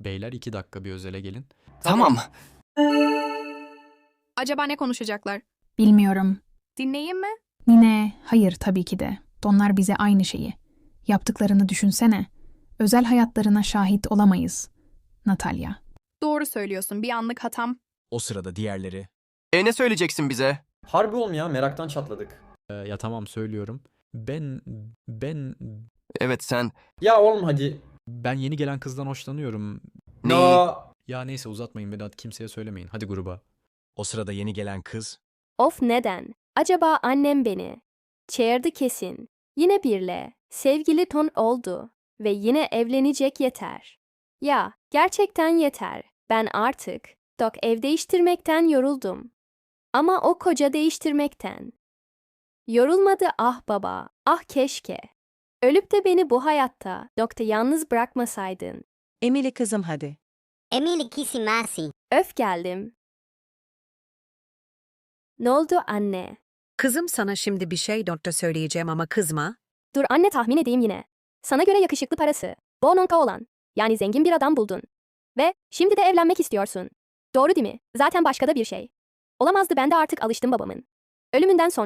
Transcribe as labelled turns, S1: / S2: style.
S1: Beyler iki dakika bir özele gelin.
S2: Tamam.
S3: Acaba ne konuşacaklar?
S4: Bilmiyorum.
S3: Dinleyeyim mi?
S4: Mine, hayır tabii ki de. Onlar bize aynı şeyi. Yaptıklarını düşünsene. Özel hayatlarına şahit olamayız. Natalya.
S3: Doğru söylüyorsun. Bir anlık hatam.
S5: O sırada diğerleri.
S2: E ne söyleyeceksin bize?
S6: Harbi oğlum ya meraktan çatladık.
S1: Ee, ya tamam söylüyorum. Ben ben
S2: Evet sen.
S6: Ya oğlum hadi.
S1: Ben yeni gelen kızdan hoşlanıyorum.
S6: Ya.
S1: Ya neyse uzatmayın Vedat kimseye söylemeyin. Hadi gruba.
S5: O sırada yeni gelen kız.
S7: Of neden? Acaba annem beni. Çağırdı kesin. Yine birle. Sevgili ton oldu. Ve yine evlenecek yeter. Ya, gerçekten yeter. Ben artık, dok ev değiştirmekten yoruldum. Ama o koca değiştirmekten. Yorulmadı ah baba, ah keşke. Ölüp de beni bu hayatta, dokta yalnız bırakmasaydın.
S8: Emily kızım hadi.
S9: Emily Kisimasi.
S7: Öf geldim. Ne oldu anne?
S8: Kızım sana şimdi bir şey nokta söyleyeceğim ama kızma.
S7: Dur anne tahmin edeyim yine. Sana göre yakışıklı parası. Bononka olan. Yani zengin bir adam buldun. Ve şimdi de evlenmek istiyorsun. Doğru değil mi? Zaten başka da bir şey. Olamazdı ben de artık alıştım babamın. Ölümünden son